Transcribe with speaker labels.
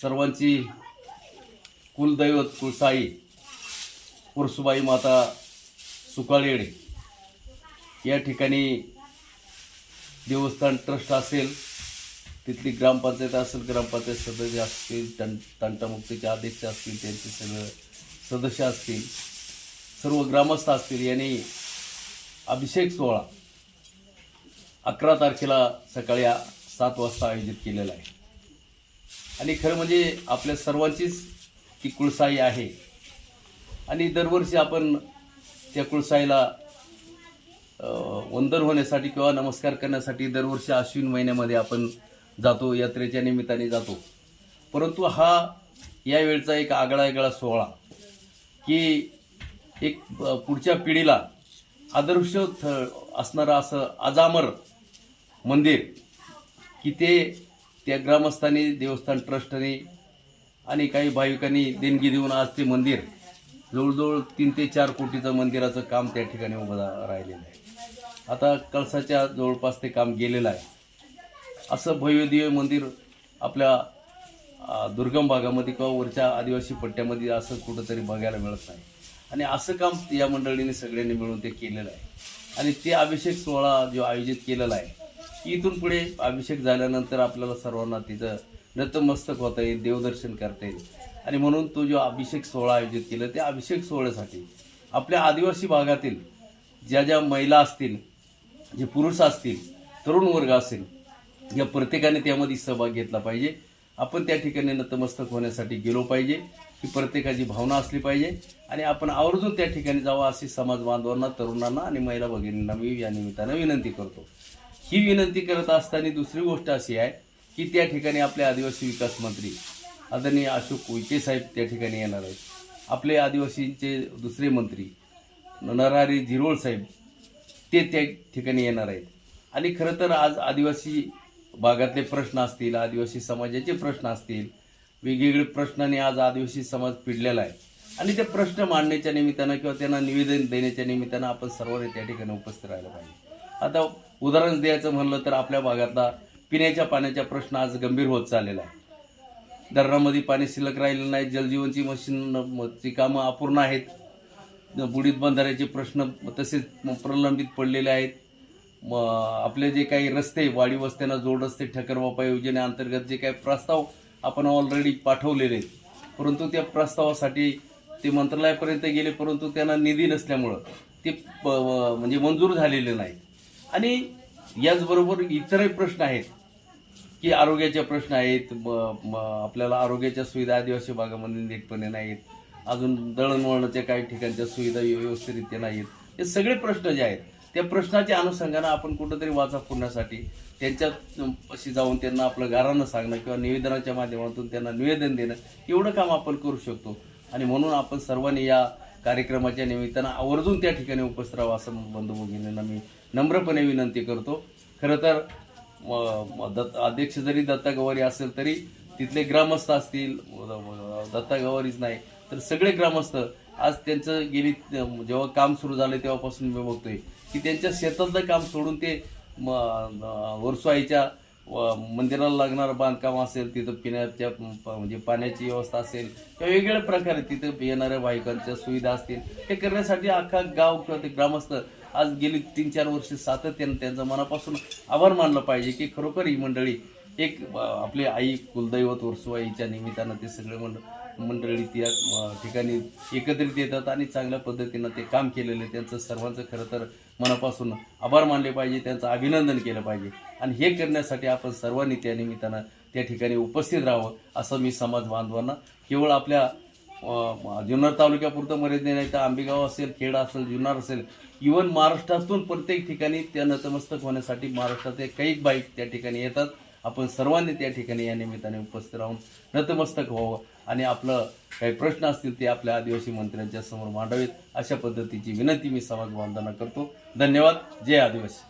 Speaker 1: सर्वांची कुलदैवत कुळसाई कुरसुबाई माता सुकाळेड. या ठिकाणी देवस्थान ट्रस्ट असेल तिथली ग्रामपंचायत असेल ग्रामपंचायत सदस्य असतील तं तंटामुक्तीचे अध्यक्ष असतील त्यांचे सगळं सदस्य असतील सर्व ग्रामस्थ असतील यांनी अभिषेक सोहळा अकरा तारखेला सकाळी सात वाजता आयोजित केलेला आहे. आणि खरं म्हणजे आपल्या सर्वांचीच ती कुळसाई आहे. आणि दरवर्षी आपण त्या कुळसाईला वंदन होण्यासाठी किंवा नमस्कार करण्यासाठी दरवर्षी अश्विन महिन्यामध्ये आपण जातो यात्रेच्या निमित्ताने जातो. परंतु हा यावेळचा एक आगळा वेगळा सोहळा की एक पुढच्या पिढीला आदर्श थ असणारं असं अजामर मंदिर की ते त्या ग्रामस्थांनी देवस्थान ट्रस्टने आणि काही भाविकांनी देणगी देऊन आज ते मंदिर जवळजवळ तीन ते चार कोटीचं मंदिराचं काम त्या ठिकाणी उभं राहिलेलं आहे. आता कळसाच्या जवळपास ते काम गेलेलं आहे. असं भव्यदिव्य मंदिर आपल्या दुर्गम भागामध्ये किंवा वरच्या आदिवासी पट्ट्यामध्ये असं कुठंतरी बघायला मिळत नाही. आणि असं काम या मंडळीने सगळ्यांनी मिळून ते केलेलं आहे. आणि ते अभिषेक सोहळा जो आयोजित केलेला आहे इथून पुढे अभिषेक झाल्यानंतर आपल्याला सर्वांना तिचं नतमस्तक होता येईल देवदर्शन करता येईल. आणि म्हणून तो जो अभिषेक सोहळा आयोजित केला त्या अभिषेक सोहळ्यासाठी आपल्या आदिवासी भागातील ज्या ज्या महिला असतील जे पुरुष असतील तरुण वर्ग असेल या प्रत्येकाने त्यामध्ये सहभाग घेतला पाहिजे. आपण त्या ठिकाणी नतमस्तक होण्यासाठी गेलो पाहिजे ही प्रत्येकाची भावना असली पाहिजे. आणि आपण आवर्जून त्या ठिकाणी जावं अशी समाज बांधवांना तरुणांना आणि महिला भगिनींना मी या निमित्तानं विनंती करतो. ही विनंती करत असताना दुसरी गोष्ट अशी आहे की त्या ठिकाणी आपले आदिवासी विकास मंत्री आदरणीय अशोक उईके साहेब त्या ठिकाणी येणार आहेत. आपले आदिवासींचे दुसरे मंत्री नरारी झिरोळ साहेब ते त्या ठिकाणी येणार आहेत. आणि खरं तर आज आदिवासी भागातले प्रश्न असतील आदिवासी समाजाचे प्रश्न असतील वेगवेगळे प्रश्नाने आज आदिवासी समाज पिडलेला आहे. आणि ते प्रश्न मांडण्याच्या निमित्तानं किंवा त्यांना निवेदन देण्याच्या निमित्तानं आपण सर्वांनी त्या ठिकाणी उपस्थित राहायला पाहिजे. आता उदाहरण द्यायचं म्हणलं तर आपल्या भागातला पिण्याच्या पाण्याचा प्रश्न आज गंभीर होत चाललेला आहे. धरणामध्ये पाणी शिल्लक राहिलं नाही जलजीवनची मशीन ची कामं अपूर्ण आहेत. बुडीत बंधाऱ्याचे प्रश्न तसेच प्रलंबित पडलेले आहेत. म आपले जे काही रस्ते वाडी वस्त्यांना जोड रस्ते ठकरबापा योजनेअंतर्गत जे काही प्रस्ताव आपण ऑलरेडी पाठवलेले आहेत. परंतु त्या प्रस्तावासाठी ते मंत्रालयापर्यंत गेले परंतु त्यांना निधी नसल्यामुळं ते प- म्हणजे मंजूर झालेले नाहीत आणि याचबरोबर इतरही प्रश्न आहेत की आरोग्याचे प्रश्न आहेत आपल्याला आरोग्याच्या सुविधा आदिवासी भागामध्ये नीटपणे नाहीत अजून दळणवळणाच्या काही ठिकाणच्या सुविधा व्यवस्थितरित्या नाहीत. हे सगळे प्रश्न जे आहेत त्या प्रश्नाच्या अनुषंगानं आपण कुठंतरी वाचा पुरण्यासाठी त्यांच्यापाशी जाऊन त्यांना आपलं गारानं सांगणं किंवा निवेदनाच्या माध्यमातून त्यांना निवेदन देणं एवढं काम आपण करू शकतो. आणि म्हणून आपण सर्वांनी या कार्यक्रमाच्या निमित्तानं आवर्जून त्या ठिकाणी उपस्थित राहावं असं बंधू भगिनींना मी नम्रपणे विनंती करतो. खरं तर दत्त अध्यक्ष जरी दत्ता गवारी असेल तरी तिथले ग्रामस्थ असतील दत्ता गवारीच नाही तर सगळे ग्रामस्थ आज त्यांचं गेली जेव्हा काम सुरू झालं तेव्हापासून मी बघतोय की त्यांच्या शेतातलं काम सोडून ते म- मंदिराला लागणारं बांधकाम असेल तिथं पिण्याच्या म्हणजे पाण्याची व्यवस्था असेल किंवा वेगवेगळ्या प्रकारे तिथं येणाऱ्या भाविकांच्या सुविधा असतील हे करण्यासाठी अख्खा गाव किंवा ते ग्रामस्थ आज गेली तीन चार वर्ष सातत्यानं त्यांचं मनापासून आभार मानलं पाहिजे की खरोखर ही मंडळी एक आपली आई कुलदैवत वर्सुवाईच्या निमित्तानं ते सगळे मंडळ मंडळी त्या ठिकाणी एकत्रित येतात आणि चांगल्या पद्धतीनं ते काम केलेलं आहे. त्यांचं सर्वांचं खरं तर मनापासून आभार मानले पाहिजे त्यांचं अभिनंदन केलं पाहिजे. आणि हे करण्यासाठी आपण सर्वांनी त्या निमित्तानं त्या ठिकाणी उपस्थित राहावं असं मी समाज बांधवांना केवळ आपल्या जुन्नर तालुक्यापुरतं मर्यादित नाही तर आंबेगाव असेल खेड असेल जुन्नर असेल इवन महाराष्ट्रातून प्रत्येक ठिकाणी त्या नतमस्तक होण्यासाठी महाराष्ट्रातले काही बाईक त्या ठिकाणी येतात. आपण सर्वांनी त्या ठिकाणी या निमित्ताने उपस्थित राहून नतमस्तक व्हावं. आणि आपलं काही प्रश्न असतील ते आपल्या आदिवासी मंत्र्यांच्या समोर मांडावेत. अशा पद्धतीची विनंती मी समाज बांधवांना करतो. धन्यवाद. जय आदिवासी.